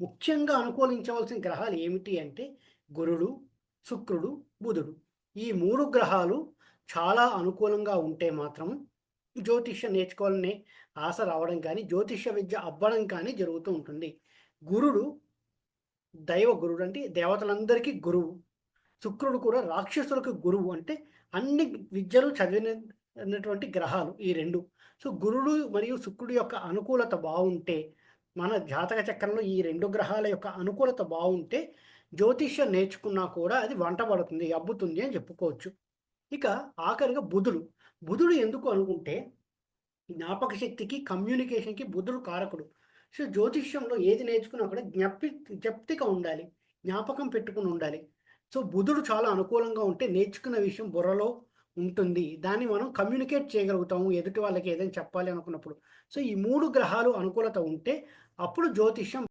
ముఖ్యంగా అనుకూలించవలసిన గ్రహాలు ఏమిటి అంటే గురుడు శుక్రుడు బుధుడు. ఈ మూడు గ్రహాలు చాలా అనుకూలంగా ఉంటే మాత్రం జ్యోతిష్యం నేర్చుకోవాలనే ఆశ రావడం కానీ జ్యోతిష్య విద్య అవ్వడం కానీ జరుగుతూ ఉంటుంది. గురుడు దైవ గురుడు అంటే దేవతలందరికీ గురువు. శుక్రుడు కూడా రాక్షసులకు గురువు అంటే అన్ని విద్యలు చదివినటువంటి గ్రహాలు ఈ రెండు. సో గురుడు మరియు శుక్రుడు యొక్క అనుకూలత బాగుంటే మన జాతక చక్రంలో ఈ రెండు గ్రహాల యొక్క అనుకూలత బాగుంటే జ్యోతిష్యం నేర్చుకున్నా కూడా అది వంట పడుతుంది అబ్బుతుంది అని చెప్పుకోవచ్చు. ఇక ఆఖరిగా బుధుడు. బుధుడు ఎందుకు అనుకుంటే జ్ఞాపక శక్తికి కమ్యూనికేషన్కి బుధుడు కారకుడు. సో జ్యోతిష్యంలో ఏది నేర్చుకున్నా కూడా జ్ఞప్తి జప్తిక ఉండాలి. జ్ఞాపకం పెట్టుకుని ఉండాలి. సో బుధుడు చాలా అనుకూలంగా ఉంటే నేర్చుకున్న విషయం బుర్రలో ఉంటుంది. దాన్ని మనం కమ్యూనికేట్ చేయగలుగుతాము. ఎదుటి వాళ్ళకి ఏదైనా చెప్పాలి అనుకున్నప్పుడు. సో ఈ మూడు గ్రహాలు అనుకూలత ఉంటే అప్పుడు జ్యోతిష్యం